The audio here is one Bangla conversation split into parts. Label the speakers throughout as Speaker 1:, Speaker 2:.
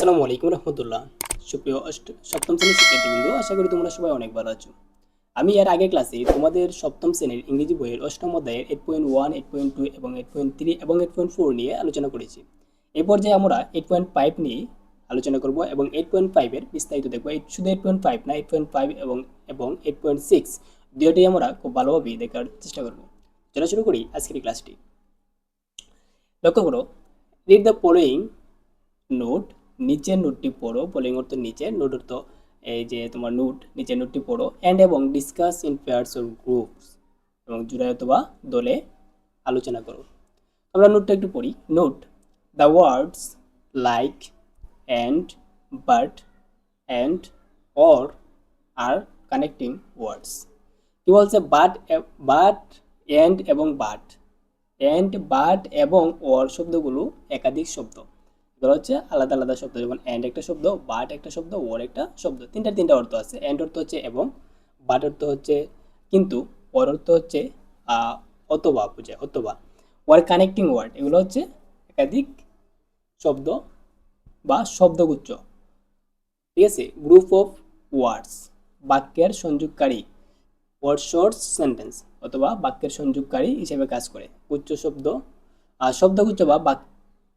Speaker 1: আসসালামু আলাইকুম রহমতুল্লাহ। সুপ্রিয় সপ্তম শ্রেণির শিক্ষার্থীবৃন্দ, আশা করি তোমরা সবাই অনেক ভালো আছো। আমি এর আগের ক্লাসে তোমাদের সপ্তম শ্রেণির ইংরেজি বইয়ের অষ্টম অধ্যায়ের eight point one eight point two এবং এইট পয়েন্ট থ্রি এবং এইট পয়েন্ট ফোর নিয়ে আলোচনা করেছি। এই পর্যায়ে আমরা এইট পয়েন্ট ফাইভ নিয়ে আলোচনা করব এবং এইট পয়েন্ট ফাইভের বিস্তারিত দেখব। শুধু এইট পয়েন্ট ফাইভ না এইট পয়েন্ট ফাইভ এবং এবং এইট পয়েন্ট সিক্স দুটোই আমরা খুব ভালোভাবে দেখার চেষ্টা করব। চলো শুরু করি আজকের ক্লাসটি। লক্ষ্য করো রিড দ্য ফলোয়িং নোট নিচের নোটটি পড়ো ফলোয়িং অর্থ নিচে নোট অর্থ এই যে তোমার নোট, নিচের নোটটি পড়ো অ্যান্ড এবং discuss in pairs or groups এবং জুড়ায় অথবা দলে আলোচনা করো। আমরা নোটটা একটু পড়ি। Note the words like and but and or R connecting words কি বলছে? বাট বাট অ্যান্ড এবং বাট অ্যান্ড বাট এবং অর শব্দগুলো একাধিক শব্দ। এগুলো হচ্ছে আলাদা আলাদা শব্দ, যেমন অ্যান্ড একটা শব্দ বাট একটা শব্দ ওর একটা শব্দ, তিনটা তিনটা অর্থ আছে। অ্যান্ড অর্থ হচ্ছে এবং বাট অর্থ হচ্ছে কিন্তু অর অর্থ হচ্ছে অথবা বোঝায়, অথবা। ওয়ার কানেক্টিং ওয়ার্ড এগুলো হচ্ছে একাধিক শব্দ বা শব্দগুচ্ছ। ঠিক আছে? গ্রুপ অফ ওয়ার্ডস বাক্যের সংযোগকারী। ওয়ার্ড শর্ট সেন্টেন্স অথবা বাক্যের সংযোগকারী হিসেবে কাজ করে। উচ্চ শব্দ শব্দগুচ্ছ বা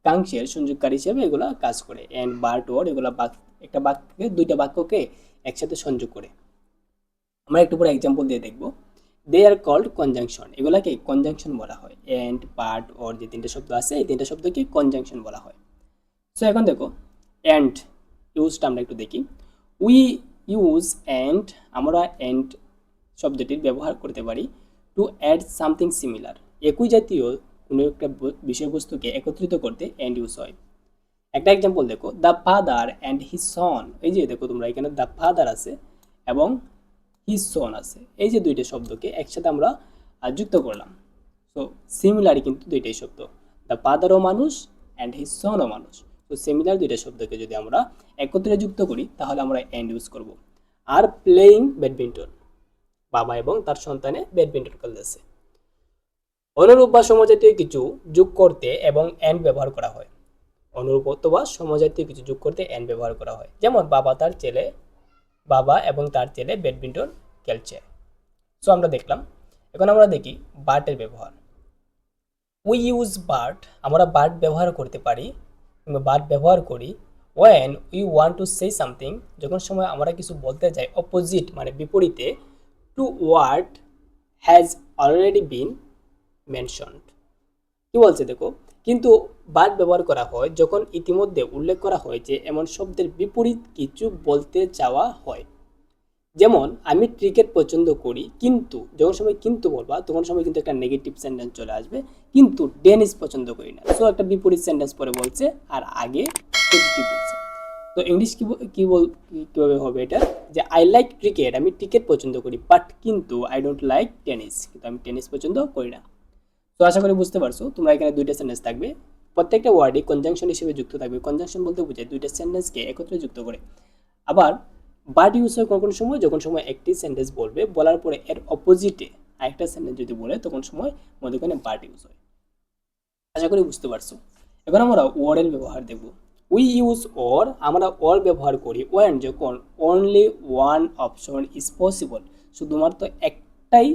Speaker 1: বাক্যাংশের সংযোগকারী হিসেবে এগুলো কাজ করে। অ্যান্ড বার্ট ওয়ার্ড এগুলো বাক, একটা বাক্যকে দুইটা বাক্যকে একসাথে সংযোগ করে। আমরা একটু পরে এক্সাম্পল দিয়ে দেখব। দে আর কল্ড কনজাংশন এগুলাকে কনজাংশন বলা হয়। অ্যান্ড পার্ট ওর যে তিনটে শব্দ আছে, এই তিনটে শব্দকে কনজাংশন বলা হয়। সো এখন দেখো অ্যান্ড ইউজটা আমরা একটু দেখি। উই ইউজ অ্যান্ড আমরা অ্যান্ড শব্দটির ব্যবহার করতে পারি। টু অ্যাড সামথিং সিমিলার একই জাতীয় কোনো একটা বিষয়বস্তুকে একত্রিত করতে অ্যান্ড ইউজ হয়। একটা এক্সাম্পল দেখো the father and his son এই যে দেখো তোমরা এখানে দ্য ফাদার আছে এবং হিজ সন আছে। এই যে দুইটা শব্দকে একসাথে আমরা যুক্ত করলাম। সো সিমিলারই কিন্তু দুইটাই শব্দ। দ্য ফাদারও মানুষ অ্যান্ড হিজ সনও মানুষ। তো সিমিলার দুইটা শব্দকে যদি আমরা একত্রে যুক্ত করি, তাহলে আমরা অ্যান্ড ইউজ করব। আর প্লেয়িং ব্যাডমিন্টন বাবা এবং তার সন্তানে ব্যাডমিন্টন খেলতেছে। অনুরূপ বা সমজাতীয় কিছু যোগ করতে এবং অ্যান্ড ব্যবহার করা হয়। অনুরূপ অথবা সমজাতীয় কিছু যোগ করতে অ্যান্ড ব্যবহার করা হয়। যেমন বাবা তার ছেলে, বাবা এবং তার ছেলে ব্যাডমিন্টন খেলছে। সো আমরা দেখলাম। এখন আমরা দেখি বার্টের ব্যবহার। উই ইউজ বার্ট আমরা বার্ট ব্যবহার করতে পারি। কিংবা বার্ট ব্যবহার করি when we want to say something যখন সময় আমরা কিছু বলতে যাই অপোজিট মানে বিপরীতে to word has already been mentioned কি বলছে দেখো? কিন্তু বাদ ব্যবহার করা হয় যখন ইতিমধ্যে উল্লেখ করা হয় যে এমন শব্দের বিপরীত কিছু বলতে চাওয়া হয়। যেমন, আমি ক্রিকেট পছন্দ করি, কিন্তু যখন সময় কিন্তু বলবা, তখন সময় কিন্তু একটা নেগেটিভ সেন্টেন্স চলে আসবে, কিন্তু ডেনিস পছন্দ করি না। সো একটা বিপরীত সেন্টেন্স পরে বলছে, আর আগে বলছে। তো ইংলিশ কি কি বল, কীভাবে হবে এটা? যে আই লাইক ক্রিকেট আমি ক্রিকেট পছন্দ করি বাট কিন্তু আই ডোন্ট লাইক টেনিস কিন্তু আমি টেনিস পছন্দ করি না। তো আশা করি বুঝতে পারছ, তোমরা এখানে দুইটা সেন্টেন্স থাকবে। প্রত্যেকটা ওয়ার্ডে কনজাংশন হিসেবে যুক্ত থাকবে। কনজাংশন বলতে বোঝায় দুইটা সেন্টেন্সকে একত্রে যুক্ত করে। আবার বাট ইউজ হয় কোন কোন সময়? যখন সময় একটি সেন্টেন্স বলবে, বলার পরে এর অপোজিটে আরেকটা সেন্টেন্স যদি বলে, তখন সময় মধ্যখানে বাট ইউজ হয়। আশা করি বুঝতে পারছ। এবার আমরা ওয়ার্ডের ব্যবহার দেখব। উই ইউজ অর আমরা অর ব্যবহার করি। ওয়ান যখন only one option is possible শুধুমাত্র একটাই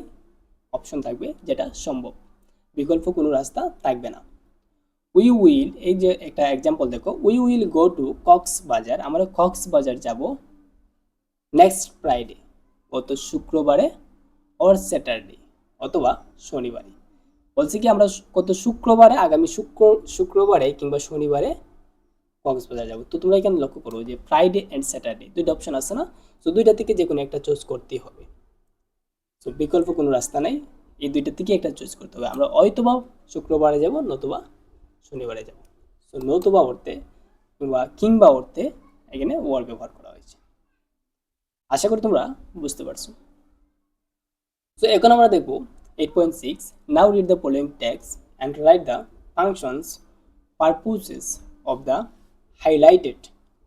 Speaker 1: অপশন থাকবে যেটা সম্ভব। বিকল্প কোনো রাস্তা থাকবে না। উই উইল এই যে একটা এক্সাম্পল দেখো we will go to Cox's Bazar আমরা কক্স বাজার যাব নেক্সট ফ্রাইডে গত শুক্রবারে অর স্যাটারডে অথবা শনিবারে। বলছি কি আমরা গত শুক্রবারে, আগামী শুক্র, শুক্রবারে কিংবা শনিবারে কক্সবাজার যাব। তো তোমরা এখানে লক্ষ্য করো যে ফ্রাইডে অ্যান্ড স্যাটারডে দুইটা অপশন আছে না? তো দুইটা থেকে যে কোনো একটা চুজ করতেই হবে। তো বিকল্প কোনো রাস্তা নাই। এই দুইটা থেকে একটা চুজ করতে হবে। আমরা হয়তোবা শুক্রবারে যাব, নতুবা শনিবারে যাব। সো নতুবা অর্থে কিংবা কিংবা অর্থে এখানে ওয়ার ব্যবহার করা হয়েছে। আশা করি তোমরা বুঝতে পারছ। সো এখন আমরা দেখব eight point six now read the following texts and write the functions purposes of the highlighted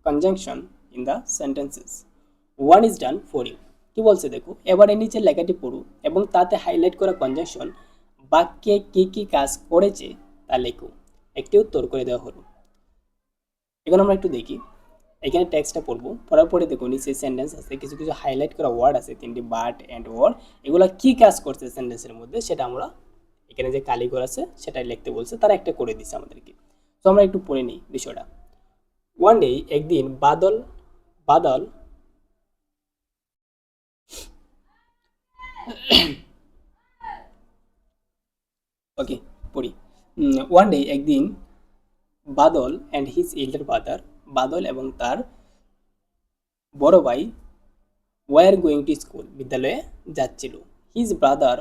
Speaker 1: conjunction in the sentences one is done for you কি বলছে দেখো? এবারে নিচের লেখাটি পড়ু এবং তাতে হাইলাইট করা কনজাংশন বাক্যে কি কি কাজ করেছে তা লেখো একটি উত্তর করে দেওয়া হলো। এখন আমরা একটু দেখি। এখানে টেক্সটটা পড়ব। পড়ার পরে দেখো নিচে সেন্টেন্স আছে, কিছু কিছু হাইলাইট করা ওয়ার্ড আছে, তিনটি বাট অ্যান্ড ওয়ার্ড এগুলো কি কাজ করছে সেন্টেন্সের মধ্যে সেটা আমরা এখানে যে কালিগর আছে সেটাই লিখতে বলছে। তারা একটা করে দিচ্ছে আমাদেরকে। তো আমরা একটু পড়ে নিই বিষয়টা। ওয়ান ডে একদিন বাদল বাদল ওকে পড়ি। ওয়ান ডে একদিন Badal and his elder brother Badal এবং তার বড় ভাই ওয়ার গোয়িং টু স্কুল বিদ্যালয়ে যাচ্ছিল। হিজ ব্রাদার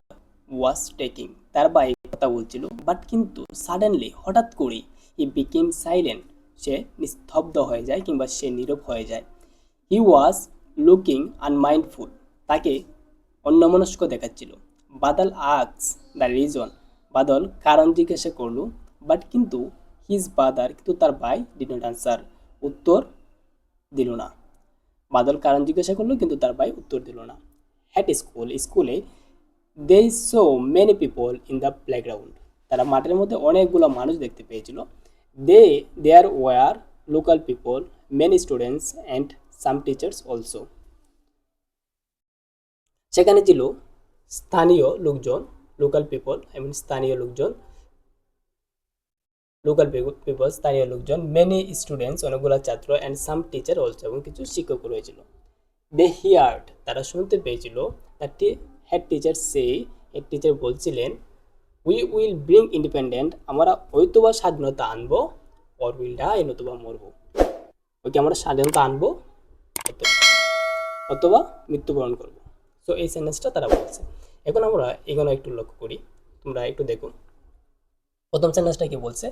Speaker 1: ওয়াজ টেকিং তার ভাই কথা বলছিল বাট কিন্তু সাডেনলি হঠাৎ করেই হি বিকেম সাইলেন্ট সে নিস্তব্ধ হয়ে যায় কিংবা সে নীরব হয়ে যায়। হি ওয়াজ লুকিং আনমাইন্ডফুল তাকে অন্যমনস্ক দেখাচ্ছিল। বাদল আক্স দ্য রিজন বাদল কারণ জিজ্ঞাসা করল বাট কিন্তু হিজ বাদার কিন্তু তার ভাই ডিড আনসার উত্তর দিল না। বাদল কারণ জিজ্ঞাসা করল, কিন্তু তার ভাই উত্তর দিল না। হ্যাট স্কুল স্কুলে they saw many people in the playground তারা মাঠের মধ্যে অনেকগুলো মানুষ দেখতে পেয়েছিল। They there were local people many students and some teachers also সেখানে ছিল স্থানীয় লোকজন লোকাল পিপল আই মিন স্থানীয় লোকজন লোকাল পিপল স্থানীয় লোকজন মেনি স্টুডেন্টস অনেকগুলো ছাত্র অ্যান্ড সাম টিচার অলসো এবং কিছু শিক্ষক রয়েছিল। দে হিয়ার্ড তারা শুনতে পেয়েছিল that head teacher say head teacher বলছিলেন উই উইল ব্রিং ইন্ডিপেন্ডেন্ট আমরা হয়তোবা স্বাধীনতা আনব অর উইল ডাই নতুবা মরবো। ওকে, আমরা স্বাধীনতা আনব অথবা মৃত্যুবরণ করব। সো এই সেন্টেন্সটা তারা বলছে। এখন আমরা এখানে একটু লক্ষ্য করি। তোমরা একটু দেখো। প্রথম সেন্টেন্সটা কি বলছে?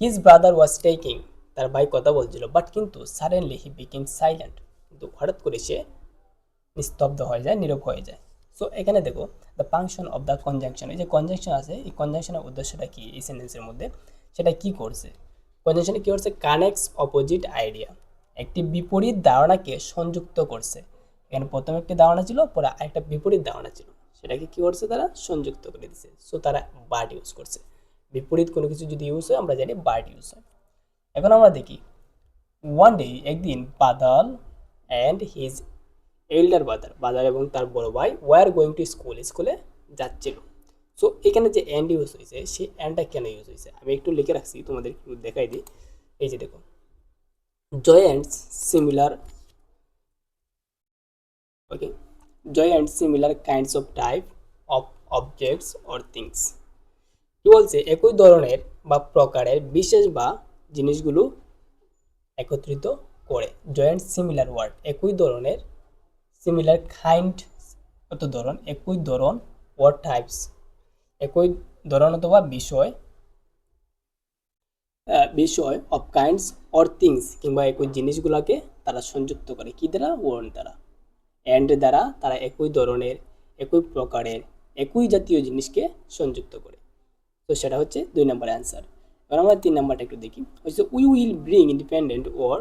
Speaker 1: হিজ ব্রাদার ওয়াজ টেকিং তার ভাই কথা বলছিল বাট কিন্তু সাডেনলি হি বিকেম সাইলেন্ট কিন্তু হঠাৎ করে সে নিস্তব্ধ হয়ে যায়, নীরব হয়ে যায়। সো এখানে দেখো the function of the conjunction এই যে কনজাংশন আছে, এই কনজাংশনের উদ্দেশ্যটা কি এই সেন্টেন্সের মধ্যে? সেটা কি করছে? কনজাংশনে কি করছে? কানেক্টস অপোজিট আইডিয়া একটি বিপরীত ধারণাকে সংযুক্ত করছে। এখানে প্রথম একটি ধারণা ছিল, পরে আরেকটা বিপরীত ধারণা ছিল। সেটাকে কী করছে তারা? সংযুক্ত করে দিছে। সো তারা বাট ইউজ করছে। বিপরীত কোনো কিছু যদি ইউজ হয়, আমরা জানি বাট ইউজ হয়। এখন আমরা দেখি ওয়ান ডে একদিন Badal and his elder brother Badal এবং তার বড় ভাই ওয়ার গোয়িং টু স্কুল স্কুলে যাচ্ছিল। সো এখানে যে অ্যান্ড ইউজ হয়েছে সেই অ্যান্ডটা কেন ইউজ হয়েছে? আমি একটু লিখে রাখছি, তোমাদের দেখাই দিই। এই যে দেখো Joy and similar okay Joy and similar kinds of type of objects or things কি বলছে? একই ধরনের বা প্রকারের বিশেষ বা জিনিসগুলো একত্রিত করে। জয়েন্ট সিমিলার ওয়ার্ড একই ধরনের সিমিলার কাইন্ড কত ধরন? একই ধরন ওয়ার্ড টাইপস একই ধরন অথবা বিষয় বিষয় অফ কাইন্ডস অর থিংস কিংবা একই জিনিসগুলোকে তারা সংযুক্ত করে। কি দ্বারা? ওয়ার্ড দ্বারা। অ্যান্ড দ্বারা তারা একই ধরনের, একই প্রকারের, একই জাতীয় জিনিসকে সংযুক্ত করে। তো সেটা হচ্ছে দুই নম্বর অ্যান্সার এবার আমরা তিন নাম্বারটা একটু দেখি। হচ্ছে we will bring independent or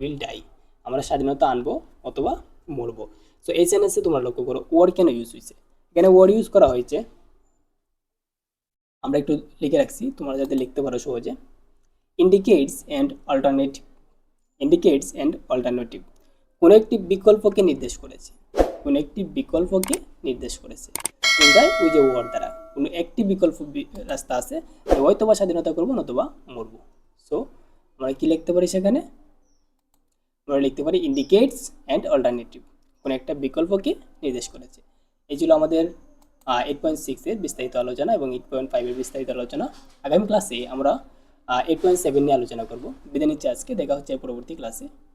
Speaker 1: will die আমরা স্বাধীনতা আনব অথবা মরবো। সো এই সেন্টেন্সে তোমরা লক্ষ্য করো ওয়ার কেন ইউজ হয়েছে? এখানে ওয়ার ইউজ করা হয়েছে। আমরা একটু লিখে রাখছি, তোমরা যাতে লিখতে পারো সহজে। Indicates and alternative indicates and alternative কোনো একটি বিকল্পকে নির্দেশ করেছে। কোনো একটি বিকল্পকে নির্দেশ করেছে। কোনটায় ওই যে ওয়ার্ড দ্বারা। কোনো একটি বিকল্প রাস্তা আছে যে হয়তো বা স্বাধীনতা করব, নতুবা মরবো। সো আমরা কি লিখতে পারি সেখানে? আমরা লিখতে পারি ইন্ডিকেটস অ্যান্ড অল্টারনেটিভ কোনো একটা বিকল্পকে নির্দেশ করেছে। এই ছিল আমাদের এইট পয়েন্ট সিক্সের বিস্তারিত আলোচনা এবং এইট পয়েন্ট ফাইভের বিস্তারিত আলোচনা। আগামী ক্লাসে আমরা এইট পয়েন্ট সেভেন নিয়ে আলোচনা করব। বিদায় নিচ্ছি আজকে। দেখা হচ্ছে পরবর্তী ক্লাসে